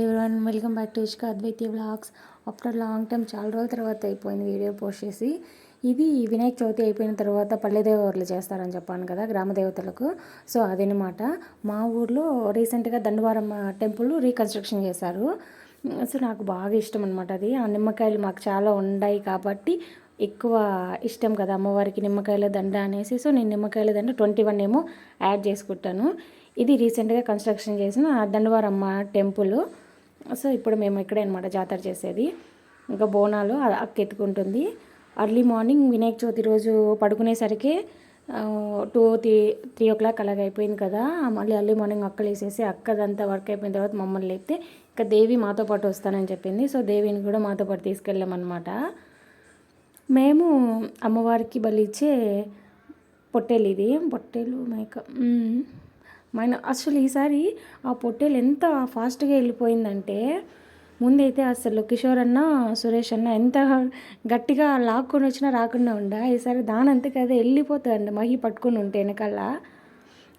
Everyone welcome back to Ishka Advaiti blogs after long time చాలా రోజుల తర్వాత అయిపోయింది వీడియో పోస్ట్ చేసి. ఇది వినాయక చవితి అయిపోయిన తర్వాత పల్లెదేవతలు చేస్తారని చెప్పాను కదా గ్రామ దేవతలకు. సో అదనమాట. మా ఊర్లో రీసెంట్గా దండవారం టెంపుల్ రీకన్స్ట్రక్షన్ చేశారు. సో నాకు బాగా ఇష్టం అనమాట అది. ఆ నిమ్మకాయలు మాకు చాలా ఉన్నాయి కాబట్టి ఎక్కువ ఇష్టం కదా అమ్మవారికి నిమ్మకాయల దండ అనేసి. సో నేను నిమ్మకాయల దండ ట్వంటీ వన్ ఏమో యాడ్ చేసుకుంటాను. ఇది రీసెంట్గా కన్స్ట్రక్షన్ చేసిన దండవారమ్మ టెంపుల్. సో ఇప్పుడు మేము ఇక్కడే అనమాట జాతర చేసేది. ఇంకా బోనాలు అక్కెత్తుకుంటుంది. అర్లీ మార్నింగ్ వినాయక చవితి రోజు పడుకునేసరికి two three three o'clock అలాగ అయిపోయింది కదా. మళ్ళీ అర్లీ మార్నింగ్ అక్కలు వేసేసి అక్కదంతా వర్క్ అయిపోయిన తర్వాత మమ్మల్ని లేపితే ఇంకా దేవి మాతో పాటు వస్తానని చెప్పింది. సో దేవిని కూడా మాతో పాటు తీసుకెళ్ళామన్నమాట మేము అమ్మవారికి బలిచ్చే పొట్టేలు ఇది. పొట్టేలు మేక మన అసలు ఈసారి ఆ పొట్టేలు ఎంత ఫాస్ట్గా వెళ్ళిపోయిందంటే ముందైతే అసలు కిషోర్ అన్న సురేష్ అన్న ఎంత గట్టిగా లాక్కొని వచ్చినా రాకుండా ఉండ? ఈసారి దానంతకి కదా వెళ్ళిపోతుందండి మహి పట్టుకొని ఉంటే వెనకాల.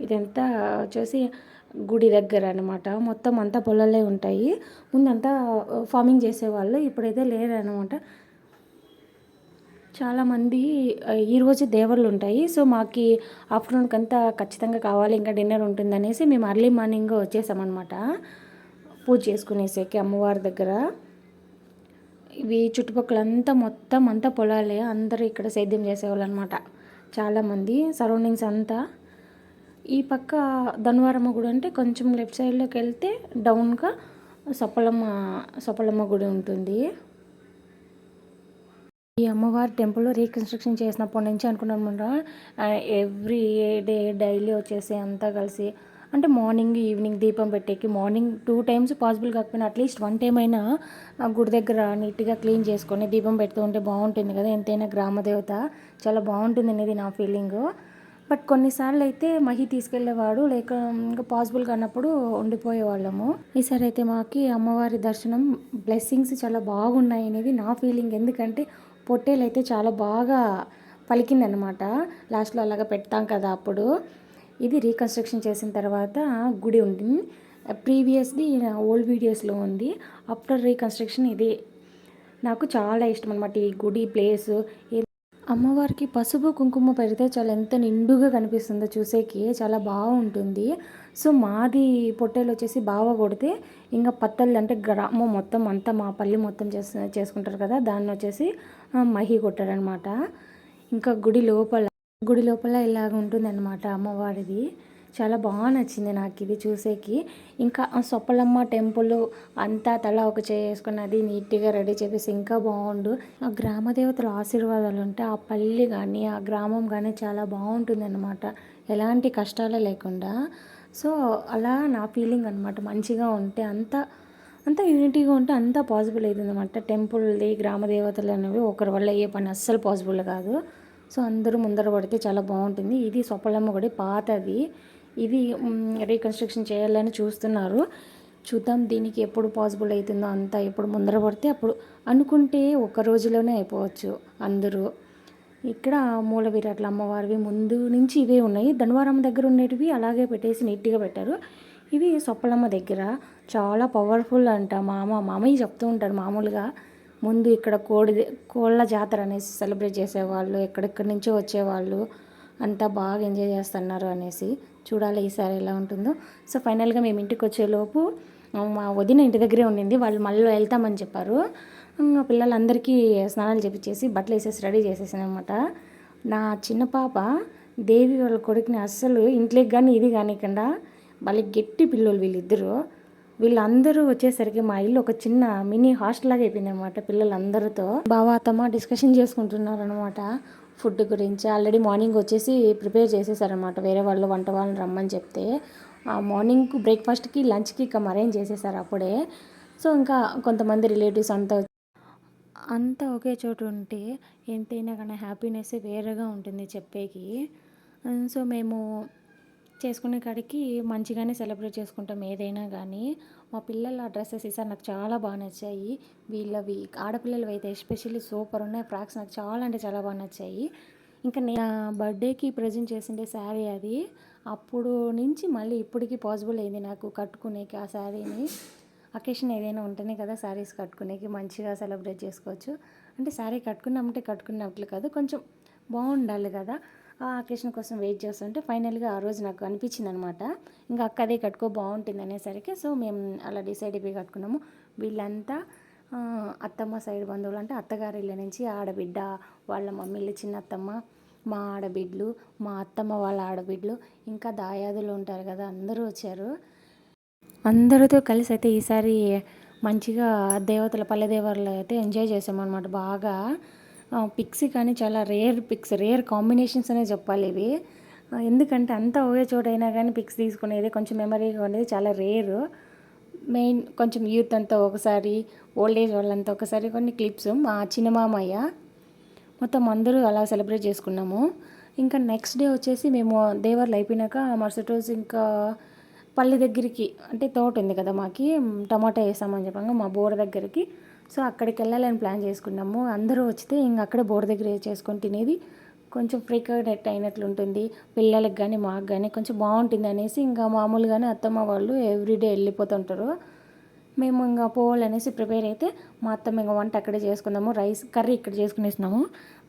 ఇదంతా వచ్చేసి గుడి దగ్గర అనమాట మొత్తం అంతా పొలాలే ఉంటాయి. ముందంతా ఫార్మింగ్ చేసేవాళ్ళు. ఇప్పుడైతే లేరనమాట చాలామంది ఈరోజు దేవర్లు ఉంటాయి. సో మాకు ఆఫ్టర్నూన్కి అంతా ఖచ్చితంగా కావాలి ఇంకా డిన్నర్ ఉంటుంది అనేసి మేము అర్లీ మార్నింగ్ వచ్చేసామన్నమాట. పూజ చేసుకునేసేకి అమ్మవారి దగ్గర. ఇవి చుట్టుపక్కలంతా మొత్తం అంతా పొలాలే. అందరూ ఇక్కడ సేద్యం చేసేవాళ్ళు అనమాట చాలామంది సరౌండింగ్స్ అంతా. ఈ పక్క ధనువారమ్మ గుడి అంటే కొంచెం లెఫ్ట్ సైడ్లోకి వెళ్తే డౌన్గా సొప్పలమ్మ సొప్పలమ్మ గుడి ఉంటుంది. ఈ అమ్మవారి టెంపుల్ రీకన్స్ట్రక్షన్ చేసినప్పటి నుంచి అనుకున్నాను ఎవ్రీ డే డైలీ వచ్చేసి అంతా కలిసి అంటే మార్నింగ్ ఈవినింగ్ దీపం పెట్టేకి మార్నింగ్ టూ టైమ్స్ పాసిబుల్ కాకపోయినా అట్లీస్ట్ వన్ టైం అయినా గుడి దగ్గర నీట్గా క్లీన్ చేసుకొని దీపం పెడుతూ ఉంటే బాగుంటుంది కదా. ఎంతైనా గ్రామదేవత చాలా బాగుంటుంది అనేది నా ఫీలింగ్. బట్ కొన్నిసార్లు అయితే మహి తీసుకెళ్ళేవాడు లేక ఇంకా పాసిబుల్ కానప్పుడు ఉండిపోయే వాళ్ళము ఈసారి అయితే మాకి అమ్మవారి దర్శనం బ్లెస్సింగ్స్ చాలా బాగున్నాయి అనేది నా ఫీలింగ్. ఎందుకంటే పొట్టేలు అయితే చాలా బాగా పలికిందనమాట లాస్ట్లో అలాగా పెడతాం కదా అప్పుడు. ఇది రీకన్స్ట్రక్షన్ చేసిన తర్వాత గుడి ఉంది. ప్రీవియస్ది ఓల్డ్ వీడియోస్లో ఉంది. ఆఫ్టర్ రీకన్స్ట్రక్షన్ ఇది. నాకు చాలా ఇష్టం అనమాట ఈ గుడి ప్లేస్. అమ్మవారికి పసుపు కుంకుమ పెడితే చాలా ఎంత నిండుగా కనిపిస్తుందో చూసేకి చాలా బాగుంటుంది. సో మాది పొట్టేలు వచ్చేసి బాగా కొడితే ఇంకా పత్తళ్ళు అంటే గ్రామం మొత్తం అంతా మా పల్లి మొత్తం చేసు చేసుకుంటారు కదా దాన్ని వచ్చేసి మహి కొట్టారనమాట ఇంకా గుడి లోపల గుడి లోపల ఇలాగ ఉంటుందన్నమాట అమ్మవారిది. చాలా బాగా నచ్చింది నాకు ఇది చూసేకి. ఇంకా సొప్పలమ్మ టెంపుల్ అంతా తల ఒక చేసుకున్నది నీట్గా రెడీ చేసేసి ఇంకా బాగుండు. ఆ గ్రామ దేవతల ఆశీర్వాదాలు ఉంటే ఆ పల్లి కానీ ఆ గ్రామం కానీ చాలా బాగుంటుంది అనమాట ఎలాంటి కష్టాలు లేకుండా. సో అలా నా ఫీలింగ్ అనమాట మంచిగా ఉంటే అంత అంతా యూనిటీగా ఉంటే అంత పాసిబుల్ అవుతుంది అనమాట టెంపుల్ది గ్రామ దేవతలు అనేవి ఒకరి వల్ల అయ్యే పని అస్సలు పాసిబుల్ కాదు. సో అందరూ ముందర పడితే చాలా బాగుంటుంది. ఇది సొప్పలమ్మ గుడి పాతది. ఇది రీకన్స్ట్రక్షన్ చేయాలని చూస్తున్నారు. చూద్దాం దీనికి ఎప్పుడు పాసిబుల్ అవుతుందో అంతా ఎప్పుడు ముందర పడితే అప్పుడు అనుకుంటే ఒక రోజులోనే అయిపోవచ్చు అందరూ. ఇక్కడ మూల విరాట్ల అమ్మవారివి ముందు నుంచి ఇవే ఉన్నాయి. ధనవారం దగ్గర ఉండేటివి అలాగే పెట్టేసి నీట్గా పెట్టారు. ఇవి సొప్పలమ్మ దగ్గర చాలా పవర్ఫుల్ అంట మామ. మామయ్య చెప్తూ ఉంటారు మామూలుగా. ముందు ఇక్కడ కోడి కోళ్ళ జాతర అనేసి సెలబ్రేట్ చేసేవాళ్ళు ఎక్కడెక్కడి నుంచో వచ్చేవాళ్ళు అంతా బాగా ఎంజాయ్ చేస్తున్నారు అనేసి. చూడాలి ఈసారి ఎలా ఉంటుందో. సో ఫైనల్గా మేము ఇంటికి వచ్చేలోపు మా వదిన ఇంటి దగ్గరే ఉండింది. వాళ్ళు మళ్ళీ వెళ్తామని చెప్పారు. పిల్లలందరికీ స్నానాలు చేపించేసి బట్టలు వేసేసి రెడీ చేసేసాను అనమాట నా చిన్న పాప దేవి వాళ్ళ కొడుకుని అస్సలు ఇంట్లోకి కానీ ఇది కానికుండా మళ్ళీ గట్టి పిల్లలు వీళ్ళిద్దరూ. వీళ్ళందరూ వచ్చేసరికి మా ఇల్లు ఒక చిన్న మినీ హాస్టల్ లాగా అయిపోయింది అనమాట పిల్లలందరితో. బావా తమ డిస్కషన్ చేసుకుంటున్నారు అనమాట ఫుడ్ గురించి ఆల్రెడీ మార్నింగ్ వచ్చేసి ప్రిపేర్ చేసేసారనమాట వేరే వాళ్ళు వంట వాళ్ళని రమ్మని చెప్తే. మార్నింగ్ బ్రేక్ఫాస్ట్కి లంచ్కి ఇక అరేంజ్ చేసేసారు అప్పుడే. సో ఇంకా కొంతమంది రిలేటివ్స్ అంతా అంతా ఒకే చోటు ఉంటే ఎంతైనా కానీ హ్యాపీనెస్ వేరేగా ఉంటుంది చెప్పేకి. సో మేము చేసుకునే కాడికి మంచిగానే సెలబ్రేట్ చేసుకుంటాం ఏదైనా కానీ మా పిల్లల డ్రెస్సెస్ ఈసారి నాకు చాలా బాగా నచ్చాయి. వీళ్ళవి ఆడపిల్లలు అయితే ఎస్పెషల్లీ సూపర్ ఉన్నాయి. ఫ్రాక్స్ నాకు చాలా అంటే చాలా బాగా నచ్చాయి. ఇంకా నేను బర్త్డేకి ప్రజెంట్ చేసిండే శారీ అది. అప్పుడు నుంచి మళ్ళీ ఇప్పటికీ పాసిబుల్ అయింది నాకు కట్టుకునేకి ఆ శారీని. అకేషన్ ఏదైనా ఉంటేనే కదా శారీస్ కట్టుకునేకి మంచిగా సెలబ్రేట్ చేసుకోవచ్చు. అంటే శారీ కట్టుకున్నామంటే కట్టుకున్నట్లు కాదు కొంచెం బాగుండాలి కదా. ఆ అకేషన్ కోసం వెయిట్ చేస్తుంటే ఫైనల్గా ఆ రోజు నాకు అనిపించింది అనమాట ఇంకా అక్క అదే కట్టుకో బాగుంటుంది అనేసరికి సో మేము అలా డిసైడ్ అయిపోయి కట్టుకున్నాము. వీళ్ళంతా అత్తమ్మ సైడ్ బంధువులు అంటే అత్తగారి ఇళ్ళ నుంచి ఆడబిడ్డ వాళ్ళ మమ్మీలు చిన్న అత్తమ్మ మా ఆడబిడ్డలు మా అత్తమ్మ వాళ్ళ ఆడబిడ్డలు ఇంకా దాయాదులు ఉంటారు కదా అందరూ వచ్చారు. అందరితో కలిసి అయితే ఈసారి మంచిగా దేవతల పల్లెదేవర్లు అయితే ఎంజాయ్ చేసామన్నమాట బాగా. పిక్స్ కానీ చాలా రేర్ పిక్స్ రేర్ కాంబినేషన్స్ అనే చెప్పాలి ఇవి. ఎందుకంటే అంతా ఒకే చోట అయినా కానీ పిక్స్ తీసుకునేది కొంచెం మెమరీగా ఉండేది చాలా రేరు. మెయిన్ కొంచెం యూత్ అంతా ఒకసారి ఓల్డ్ ఏజ్ వాళ్ళంతా ఒకసారి కొన్ని క్లిప్స్. మా చిన్న మామయ్య మొత్తం అందరూ అలా సెలబ్రేట్ చేసుకున్నాము. ఇంకా నెక్స్ట్ డే వచ్చేసి మేము దేవర్లు అయిపోయినాక మరుసటి రోజు ఇంకా పల్లె దగ్గరికి అంటే తోట ఉంది కదా మాకి టమాటా వేసామని చెప్పాము మా బోర్ దగ్గరికి సో అక్కడికి వెళ్ళాలని ప్లాన్ చేసుకున్నాము. అందరూ వచ్చితే ఇంకా అక్కడే బోర్ దగ్గర చేసుకొని తినేది కొంచెం ఫ్రీక్వెంట్ అయినట్లు ఉంటుంది పిల్లలకి కానీ మాకు కానీ కొంచెం బాగుంటుంది అనేసి ఇంకా మామూలుగానే అత్తమ్మ వాళ్ళు ఎవ్రీడే వెళ్ళిపోతుంటారు. మేము ఇంకా పోవాలనేసి ప్రిపేర్ అయితే మా అత్తమ్మ ఇంకా వంట అక్కడే చేసుకుందాము. రైస్ కర్రీ ఇక్కడ చేసుకునేసినాము.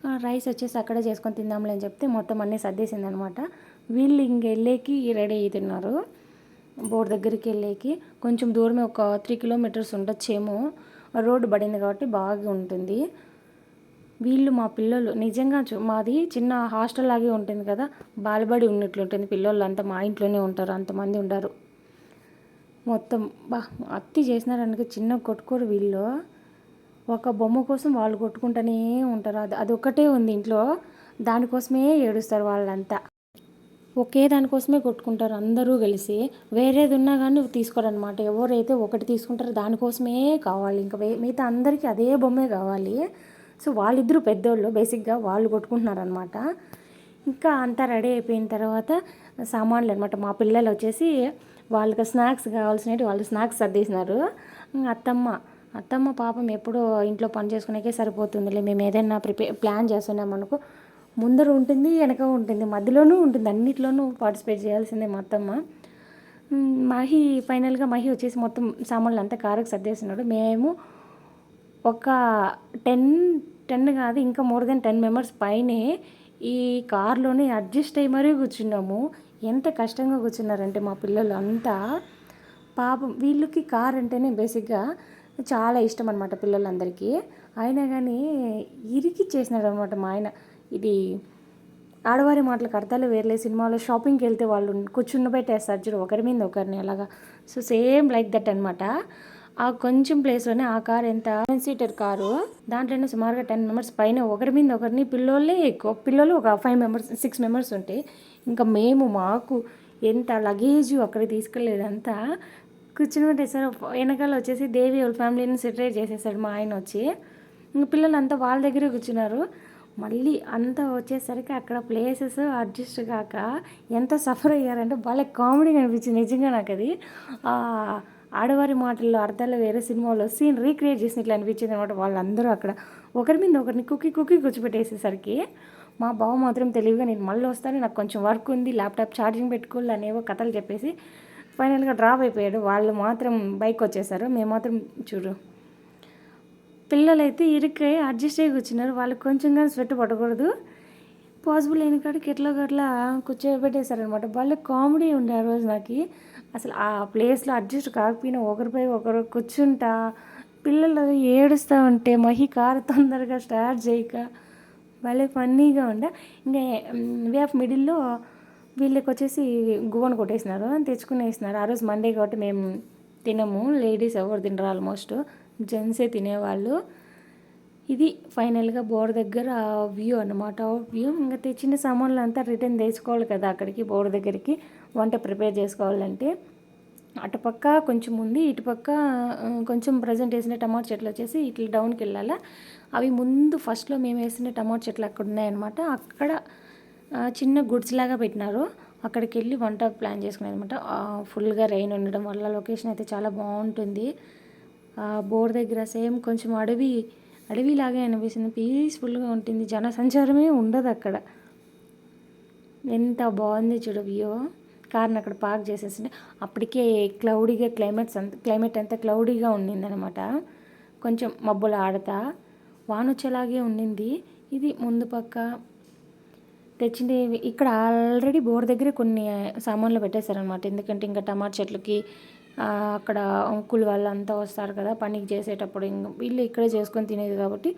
ఆ, రైస్ వచ్చేసి అక్కడే చేసుకొని తిందాంలే అని చెప్తే మొత్తం అన్నీ సర్దేసింది అనమాట వీళ్ళు ఇంక వెళ్ళేకి రెడీ అవుతున్నారు బోర్ దగ్గరికి వెళ్ళేకి కొంచెం దూరమే ఒక త్రీ కిలోమీటర్స్ ఉండొచ్చేమో. రోడ్డు పడింది కాబట్టి బాగా ఉంటుంది. వీళ్ళు మా పిల్లలు నిజంగా మాది చిన్న హాస్టల్ లాగే ఉంటుంది కదా బాలబడి ఉన్నట్లు ఉంటుంది. పిల్లలు అంతా మా ఇంట్లోనే ఉంటారు అంతమంది ఉండరు. మొత్తం బా అత్తి చేసినారనుక చిన్న కొట్టుకోరు వీళ్ళు. ఒక బొమ్మ కోసం వాళ్ళు కొట్టుకుంటూనే ఉంటారు. అది అది ఒకటే ఉంది ఇంట్లో. దానికోసమే ఏడుస్తారు వాళ్ళంతా. ఒకే దానికోసమే కొట్టుకుంటారు అందరూ కలిసి. వేరేది ఉన్నా కానీ తీసుకోరనమాట ఎవరైతే ఒకటి తీసుకుంటారో దానికోసమే కావాలి. ఇంకా వే- మిగతా అందరికీ అదే బొమ్మే కావాలి. సో వాళ్ళిద్దరూ పెద్దోళ్ళు బేసిక్గా వాళ్ళు కొట్టుకుంటున్నారనమాట ఇంకా అంతా రెడీ అయిపోయిన తర్వాత సామాన్లు అనమాట మా పిల్లలు వచ్చేసి వాళ్ళకి స్నాక్స్ కావాల్సినవి వాళ్ళు స్నాక్స్ సర్దేసినారు. అత్తమ్మ అత్తమ్మ పాపం ఎప్పుడో ఇంట్లో పని చేసుకునేకే సరిపోతుందిలే. మేము ఏదైనా ప్రిపే ప్లాన్ చేస్తున్నాం అనుకో ముందర ఉంటుంది వెనక ఉంటుంది మధ్యలోనూ ఉంటుంది అన్నిట్లోనూ పార్టిసిపేట్ చేయాల్సిందే మా అత్తమ్మ మహి ఫైనల్గా మహి వచ్చేసి మొత్తం సామాన్లు అంతా కారుకు సర్దేసినాడు మేము ఒక టెన్ టెన్ కాదు ఇంకా మోర్ దెన్ టెన్ మెంబర్స్ పైనే ఈ కార్లోనే అడ్జస్ట్ అయ్యి మరీ కూర్చున్నాము. ఎంత కష్టంగా కూర్చున్నారంటే మా పిల్లలు అంతా. పాపం వీళ్ళకి కార్ అంటేనే బేసిక్గా చాలా ఇష్టం అనమాట పిల్లలందరికీ. అయినా కానీ ఇరికిచ్చేసినాడు అనమాట మా ఆయన. ఇది ఆడవారి మాటలకు అర్థాలు వేర్లే సినిమాలో షాపింగ్కి వెళ్తే వాళ్ళు కూర్చున్న పెట్టేస్తారు చూడు ఒకరి మీద ఒకరిని అలాగా సో సేమ్ లైక్ దట్ అనమాట ఆ కొంచెం ప్లేస్లోనే ఆ కార్ ఎంత సెవెన్ సీటర్ కారు దాంట్లోనే సుమారుగా టెన్ మెంబర్స్ పైన ఒకరి మీద ఒకరిని పిల్లోళ్ళే ఎక్కువ. పిల్లలు ఒక ఫైవ్ మెంబర్స్ సిక్స్ మెంబర్స్ ఉంటాయి ఇంకా మేము మాకు ఎంత లగేజ్ అక్కడ తీసుకెళ్ళేదంతా కూర్చుని పెట్టేసారు వెనకాల వచ్చేసి దేవి వాళ్ళ ఫ్యామిలీని సెటరేట్ చేసేసాడు మా ఆయన వచ్చి. ఇంకా పిల్లలంతా వాళ్ళ దగ్గరే కూర్చున్నారు. మళ్ళీ అంతా వచ్చేసరికి అక్కడ ప్లేసెస్ అడ్జస్ట్ కాక ఎంత సఫర్ అయ్యారంటే భలే కామెడీ అనిపించింది నిజంగా నాకు అది ఆడవారి మాటల్లో అర్థాలు వేరే సినిమాలో సీన్ రీక్రియేట్ చేసినట్లు అనిపించింది అనమాట వాళ్ళందరూ అక్కడ. ఒకరి మీద ఒకరిని కుక్కి కుక్కి కూర్చోపెట్టేసేసరికి మా బావ మాత్రం తెలివిగా నేను మళ్ళీ వస్తాను నాకు కొంచెం వర్క్ ఉంది ల్యాప్టాప్ ఛార్జింగ్ పెట్టుకోవాలి అనేవో కథలు చెప్పేసి ఫైనల్గా డ్రాప్ అయిపోయాడు. వాళ్ళు మాత్రం బైక్ వచ్చేసారు. మేము మాత్రం చూడు పిల్లలైతే ఇరుక్కై అడ్జస్ట్ అయ్యి కూర్చున్నారు. వాళ్ళకి కొంచెం కానీ స్వెట్ పడకూడదు. పాసిబుల్ అయిన కాడికి ఎట్లా గట్లా కూర్చోబెట్టేశారనమాట వాళ్ళ కామెడీ ఉండే ఆ రోజు నాకు. అసలు ఆ ప్లేస్లో అడ్జస్ట్ కాకపోయినా ఒకరిపై ఒకరు కూర్చుంటా పిల్లలు ఏడుస్తూ ఉంటే మహి కారు తొందరగా స్టార్ట్ చేయక భలే ఫన్నీగా ఉండే. ఇంకా వే ఆఫ్ మిడిల్లో వీళ్ళకి వచ్చేసి గువ్వను కొట్టేసినారు అని వేసినారు ఆ రోజు మండే కాబట్టి మేము తినము. లేడీస్ ఎవరు తినరు ఆల్మోస్ట్. జెంట్సే తినేవాళ్ళు. ఇది ఫైనల్గా బోర్ దగ్గర వ్యూ అన్నమాట. వ్యూ ఇంకా తెచ్చిన సామాన్లు అంతా రిటర్న్ తెచ్చుకోవాలి కదా అక్కడికి బోర్ దగ్గరికి. వంట ప్రిపేర్ చేసుకోవాలంటే. అటుపక్క కొంచెం ఉంది ఇటుపక్క కొంచెం ప్రజెంట్ వేసిన టమాటో చెట్లు వచ్చేసి ఇట్లా డౌన్కి వెళ్ళాలా. అవి ముందు ఫస్ట్లో మేము వేసిన టమాటో చెట్లు అక్కడ ఉన్నాయన్నమాట. అక్కడ చిన్న గుడ్స్ లాగా పెట్టినారు. అక్కడికి వెళ్ళి వంట ప్లాన్ చేసుకున్నాను అనమాట ఫుల్గా రెయిన్ ఉండడం వల్ల లొకేషన్ అయితే చాలా బాగుంటుంది. ఆ దగ్గర సేమ్ కొంచెం అడవి అడవిలాగే అనిపిస్తుంది. పీస్ఫుల్గా ఉంటుంది. జన సంచారమే ఉండదు అక్కడ. ఎంత బాగుంది చూడు వ్యూ. కార్ని అక్కడ పార్క్ చేసేసి అప్పటికే క్లౌడీగా క్లైమేట్స్ అంత క్లైమేట్ అంతా క్లౌడీగా ఉండిందనమాట కొంచెం మబ్బులు ఆడతా వానొచ్చేలాగే ఉండింది. ఇది ముందు పక్క. తెచ్చింది ఇక్కడ ఆల్రెడీ బోర్ దగ్గర కొన్ని సామాన్లు పెట్టేశారనమాట ఎందుకంటే ఇంకా టమాటా చెట్లకి అక్కడ అంకుల్ వాళ్ళంతా వస్తారు కదా పనికి చేసేటప్పుడు వీళ్ళు ఇక్కడే చేసుకొని తినేది కాబట్టి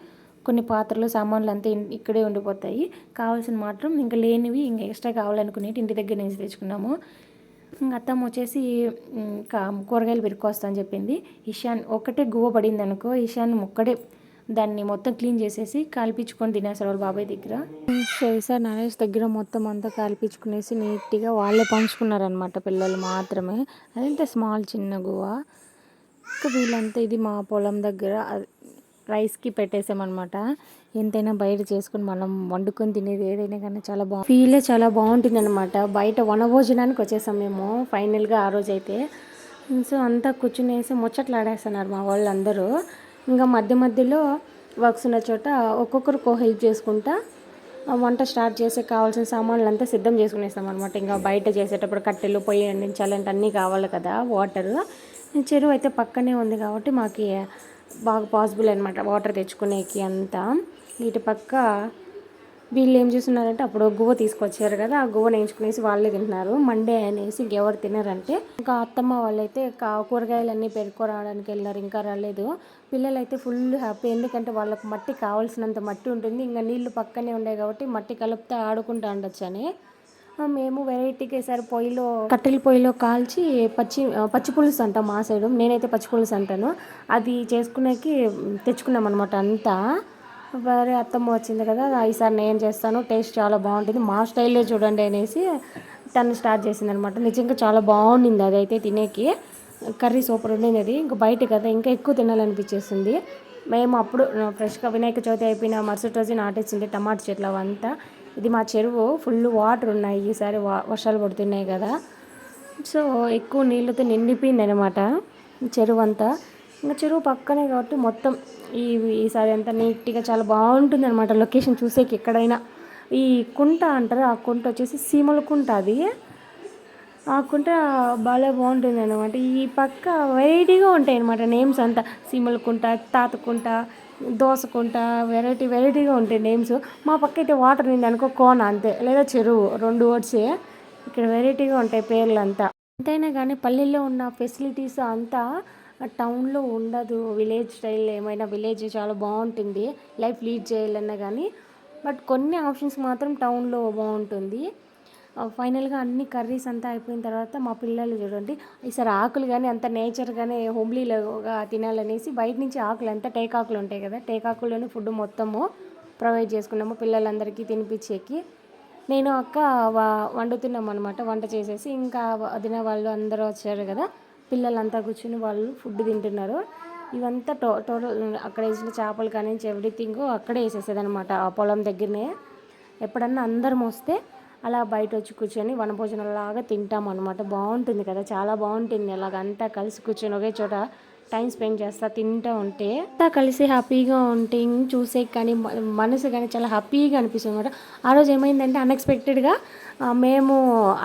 కొన్ని పాత్రలు సామాన్లు అంతా ఇక్కడే ఉండిపోతాయి. కావాల్సిన మాత్రం ఇంకా లేనివి ఇంకా ఎక్స్ట్రా కావాలనుకునేవి ఇంటి దగ్గర నుంచి తెచ్చుకున్నాము. ఇంకా అత్తమ్మ వచ్చేసి ఇంకా కూరగాయలు పెరుక్కొస్తా అని చెప్పింది. ఇషాన్ ఒక్కటే గువ్వ పడింది అనుకో ఇషాన్ ఒక్కడే దాన్ని మొత్తం క్లీన్ చేసేసి కాల్పించుకొని తినేసారు వాళ్ళ బాబాయ్ దగ్గర. సో ఈసారి నరేష్ దగ్గర మొత్తం అంతా కాల్పించుకునేసి నీట్గా వాళ్ళే పంచుకున్నారనమాట పిల్లలు మాత్రమే. అదంటే స్మాల్ చిన్న గువ ఇంకా వీళ్ళంతా ఇది మా పొలం దగ్గర రైస్కి పెట్టేసామన్నమాట. ఎంతైనా బయట చేసుకుని మనం వండుకొని తినేది ఏదైనా కానీ చాలా బాగుంది ఫీలే చాలా బాగుంటుంది అనమాట బయట వనభోజనానికి వచ్చేసాం మేము ఫైనల్గా ఆ రోజు అయితే సో అంతా కూర్చునేసి ముచ్చట్లాడేస్తున్నారు మా వాళ్ళు అందరూ ఇంకా మధ్య మధ్యలో వర్క్స్ ఉన్న చోట ఒక్కొక్కరికి హెల్ప్ చేసుకుంటా వంట స్టార్ట్ చేసే కావాల్సిన సామాన్లు అంతా సిద్ధం చేసుకునేస్తాం అనమాట ఇంకా బయట చేసేటప్పుడు కట్టెలు పొయ్యి అందించాలంటే అన్నీ కావాలి కదా వాటర్. చెరువు అయితే పక్కనే ఉంది కాబట్టి మాకు బాగా పాసిబుల్ అనమాట వాటర్ తెచ్చుకునేకి అంతా. ఇటు పక్క వీళ్ళు ఏం చేస్తున్నారంటే అప్పుడు గువ్వ తీసుకొచ్చారు కదా ఆ గువ్వ నేర్చుకునేసి వాళ్ళే తింటున్నారు. మండే అనేసి ఎవరు తినరంటే ఇంకా అత్తమ్మ వాళ్ళైతే కా- కూరగాయలన్నీ పెట్టుకోవడానికి వెళ్ళారు ఇంకా రాలేదు. పిల్లలైతే ఫుల్ హ్యాపీ ఎందుకంటే వాళ్ళకి మట్టి కావాల్సినంత మట్టి ఉంటుంది. ఇంకా నీళ్ళు పక్కనే ఉండే కాబట్టి మట్టి కలుపుతా ఆడుకుంటా ఉండొచ్చు అని. మేము వెరైటీకి ఈసారి పొయ్యిలో కట్టెల పొయ్యిలో కాల్చి పచ్చి పచ్చిపులుసు పచ్చి పులుసు అంటాం మా సైడు. నేనైతే పచ్చి పులుసు అంటాను. అది చేసుకునేకి తెచ్చుకున్నాం అనమాట అంతా. వేరే అత్తమ్మ వచ్చింది కదా ఈసారి నేను చేస్తాను టేస్ట్ చాలా బాగుంటుంది మా స్టైల్లో చూడండి అనేసి తను స్టార్ట్ చేసింది అనమాట నిజంగా చాలా బాగుండింది అదైతే తినేకి. కర్రీ సూపర్ ఉండింది అది. ఇంకా బయట కదా ఇంకా ఎక్కువ తినాలనిపించేస్తుంది మేము అప్పుడు ఫ్రెష్గా వినాయక చవితి అయిపోయిన మరుసటి రోజు నాటేసింది టమాటా చెట్లు అవంతా. ఇది మా చెరువు ఫుల్ వాటర్ ఉన్నాయి ఈసారి వా వర్షాలు పడుతున్నాయి కదా. సో ఎక్కువ నీళ్ళతో నిండిపోయింది అనమాట చెరువు అంతా ఇంకా చెరువు పక్కనే కాబట్టి మొత్తం ఈ ఈసారి అంతా నీట్గా చాలా బాగుంటుంది అనమాట లొకేషన్ చూసేకి ఎక్కడైనా. ఈ కుంట అంటారు? ఆ కుంట వచ్చేసి సీమల కుంట అది. ఆ కుంట బాగా బాగుంటుంది అనమాట ఈ పక్క వెరైటీగా ఉంటాయి అనమాట నేమ్స్ అంతా. సీమల కుంట తాతకుంట దోసకుంట వెరైటీ వెరైటీగా ఉంటాయి నేమ్స్. మా పక్క అయితే వాటర్ ఉంది అనుకో కోన అంతే. లేదా చెరువు రెండు వర్డ్సే ఇక్కడ వెరైటీగా ఉంటాయి పేర్లు అంతా ఎంతైనా కానీ పల్లెల్లో ఉన్న ఫెసిలిటీస్ అంతా టౌన్లో ఉండదు. విలేజ్ స్టైల్ ఏమైనా విలేజ్ చాలా బాగుంటుంది. లైఫ్ లీడ్ చేయాలన్నా కానీ బట్ కొన్ని ఆప్షన్స్ మాత్రం టౌన్లో బాగుంటుంది. ఫైనల్గా అన్ని కర్రీస్ అంతా అయిపోయిన తర్వాత మా పిల్లలు చూడండి ఈసారి ఆకులు కానీ అంత నేచర్గానే హోమ్లీగా తినాలనేసి బయట నుంచి ఆకులు అంతా టేకాకులు ఉంటాయి కదా టేకాకుల్లోనే ఫుడ్ మొత్తము ప్రొవైడ్ చేసుకున్నాము పిల్లలందరికీ తినిపించేకి. నేను అక్క వండుతున్నాం అనమాట వంట చేసేసి. ఇంకా వదిన వాళ్ళు అందరూ వచ్చారు కదా పిల్లలంతా కూర్చుని వాళ్ళు ఫుడ్ తింటున్నారు. ఇవంతా టో టోటల్ అక్కడ వేసిన చేపలు కానీ ఎవ్రీథింగ్ అక్కడే వేసేసేది అనమాట ఆ పొలం దగ్గరనే. ఎప్పుడన్నా అందరం వస్తే అలా బయట వచ్చి కూర్చొని వనభోజనంలాగా తింటాం అనమాట బాగుంటుంది కదా చాలా బాగుంటుంది. అలాగంతా కలిసి కూర్చొని ఒకే చోట టైం స్పెండ్ చేస్తా తింటూ ఉంటే అంతా కలిసి హ్యాపీగా ఉంటే చూసే కానీ మనసు కానీ చాలా హ్యాపీగా అనిపిస్తుంది అనమాట ఆ రోజు ఏమైందంటే అన్ఎక్స్పెక్టెడ్గా మేము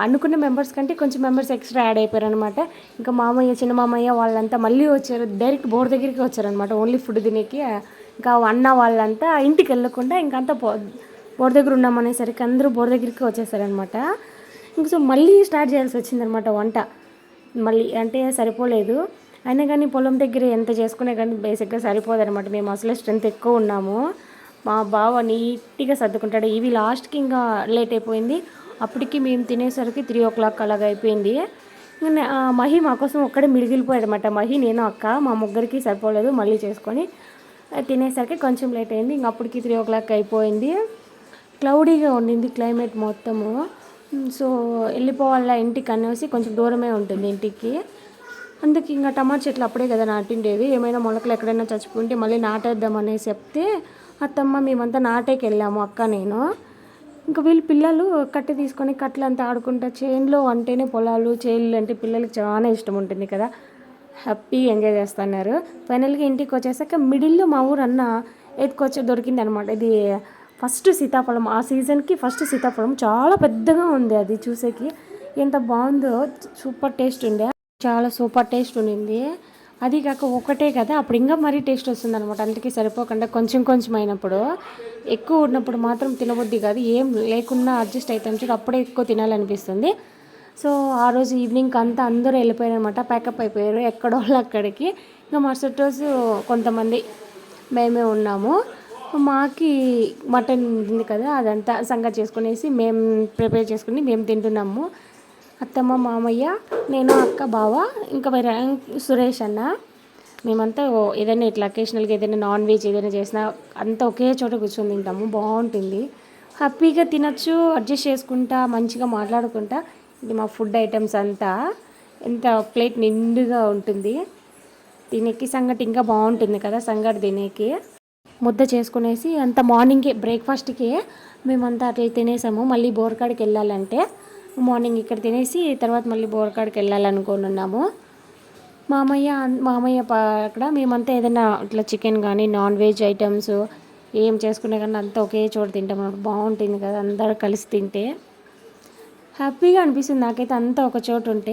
అనుకున్న మెంబర్స్ కంటే కొంచెం మెంబర్స్ ఎక్స్ట్రా యాడ్ అయిపోయారు అనమాట ఇంకా మామయ్య చిన్న మామయ్య వాళ్ళంతా మళ్ళీ వచ్చారు. డైరెక్ట్ బోర్ దగ్గరికి వచ్చారనమాట ఓన్లీ ఫుడ్ తినేకి. ఇంకా అన్న వాళ్ళంతా ఇంటికి వెళ్ళకుండా ఇంకంతా పో బోర్ దగ్గర ఉన్నామనేసరికి అందరూ బోర్ దగ్గరికి వచ్చేసారనమాట ఇంక సో మళ్ళీ స్టార్ట్ చేయాల్సి వచ్చిందనమాట వంట. మళ్ళీ అంటే సరిపోలేదు. అయినా కానీ పొలం దగ్గర ఎంత చేసుకునే కానీ బేసిక్గా సరిపోదన్నమాట. మేము అసలే స్ట్రెంత్ ఎక్కువ ఉన్నాము. మా బావ నీట్గా సర్దుకుంటాడు. ఇవి లాస్ట్కి ఇంకా లేట్ అయిపోయింది. అప్పటికి మేము తినేసరికి త్రీ ఓ క్లాక్ అలాగ అయిపోయింది. మహి మా కోసం ఒక్కడే మిడిగిలిపోయాడనమాట మహి నేను అక్క మా ముగ్గురికి సరిపోలేదు మళ్ళీ చేసుకొని. తినేసరికి కొంచెం లేట్ అయింది. ఇంక అప్పటికి త్రీ ఓ క్లాక్ అయిపోయింది. క్లౌడీగా ఉండింది క్లైమేట్ మొత్తము. సో వెళ్ళిపోవాల ఇంటికి అనేసి కొంచెం దూరమే ఉంటుంది ఇంటికి. అందుకే ఇంకా టమాటా చెట్లు అప్పుడే కదా నాటిండేవి. ఏమైనా మొలకలు ఎక్కడైనా చచ్చిపోయింటే మళ్ళీ నాటేద్దాం అనేసి చెప్తే అత్తమ్మ మేమంతా నాటేకి వెళ్ళాము అక్క నేను. ఇంకా వీళ్ళు పిల్లలు కట్టె తీసుకొని కట్టెలంతా ఆడుకుంటా చేన్లో అంటేనే పొలాలు చేన్లు అంటే పిల్లలకి చాలా ఇష్టం ఉంటుంది కదా. హ్యాపీ ఎంజాయ్ చేస్తున్నారు. ఫైనల్గా ఇంటికి వచ్చేసాక మిడిల్లో మా ఊరు అన్న ఎత్తుకొచ్చి దొరికింది అనమాట ఇది ఫస్ట్ సీతాఫలం. ఆ సీజన్కి ఫస్ట్ సీతాఫలం. చాలా పెద్దగా ఉంది అది చూసేకి. ఎంత బాగుందో సూపర్ టేస్ట్ ఉండే. చాలా సూపర్ టేస్ట్ ఉండింది. అది కాక ఒకటే కదా అప్పుడు ఇంకా మరీ టేస్ట్ వస్తుంది అనమాట అందుకే సరిపోకుండా కొంచెం కొంచెం అయినప్పుడు. ఎక్కువ ఉన్నప్పుడు మాత్రం తినబుద్ది కాదు. ఏం లేకున్నా అడ్జస్ట్ అవుతాం చూడు అప్పుడే ఎక్కువ తినాలనిపిస్తుంది. సో ఆ రోజు ఈవినింగ్ అంతా అందరూ వెళ్ళిపోయారనమాట ప్యాకప్ అయిపోయారు ఎక్కడో అక్కడికి. ఇంకా మరుసటి రోజు కొంతమంది మేమే ఉన్నాము. మాకి మటన్ ఉంది కదా అదంతా సంగతి చేసుకునేసి మేము ప్రిపేర్ చేసుకుని మేము తింటున్నాము. అత్తమ్మ మామయ్య నేను అక్క బావ ఇంకా వేరే సురేష్ అన్న. మేమంతా ఏదైనా ఇట్లా అకేషనల్గా ఏదైనా నాన్ వెజ్ ఏదైనా చేసినా అంతా ఒకే చోట కూర్చొని తింటాము. బాగుంటుంది. హ్యాపీగా తినచ్చు అడ్జస్ట్ చేసుకుంటా మంచిగా మాట్లాడుకుంటా. ఇది మా ఫుడ్ ఐటమ్స్ అంతా. ఎంత ప్లేట్ నిండుగా ఉంటుంది. తినేకి సంగటి ఇంకా బాగుంటుంది కదా సంగటి తినేకి. ముద్ద చేసుకునేసి అంత మార్నింగే బ్రేక్ఫాస్ట్కి మేమంతా అట్లా తినేసాము. మళ్ళీ బోర్కాడికి వెళ్ళాలంటే మార్నింగ్ ఇక్కడ తినేసి తర్వాత మళ్ళీ బోర్కాడికి వెళ్ళాలనుకొని ఉన్నాము. మామయ్య మామయ్య ప- అక్కడ మేమంతా ఏదైనా ఇట్లా చికెన్ కానీ నాన్ వెజ్ ఐటమ్స్ ఏం చేసుకున్నా కానీ అంతా ఒకే చోట తింటాం. బాగుంటుంది కదా అందరూ కలిసి తింటే. హ్యాపీగా అనిపిస్తుంది. నాకైతే అంతా ఒక చోట ఉంటే.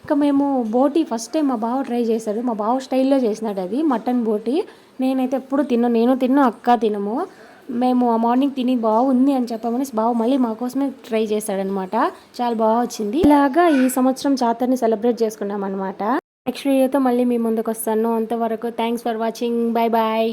ఇంకా మేము బోటీ ఫస్ట్ టైం మా బావ ట్రై చేశాడు. మా బావ స్టైల్లో చేసినాడు అది మటన్ బోటి. నేనైతే ఎప్పుడు తిన్నాను నేను తిన్నా అక్క తినము. మేము ఆ మార్నింగ్ తిని బాగుంది అని చెప్పమని బావ మళ్ళీ మా కోసమే ట్రై చేశాడనమాట చాలా బాగా వచ్చింది. ఇలాగా ఈ సంవత్సరం జాతరని సెలబ్రేట్ చేసుకున్నాం అనమాట నెక్స్ట్ వీడియోతో మళ్ళీ మీ ముందుకు వస్తాను. అంతవరకు thanks for watching bye bye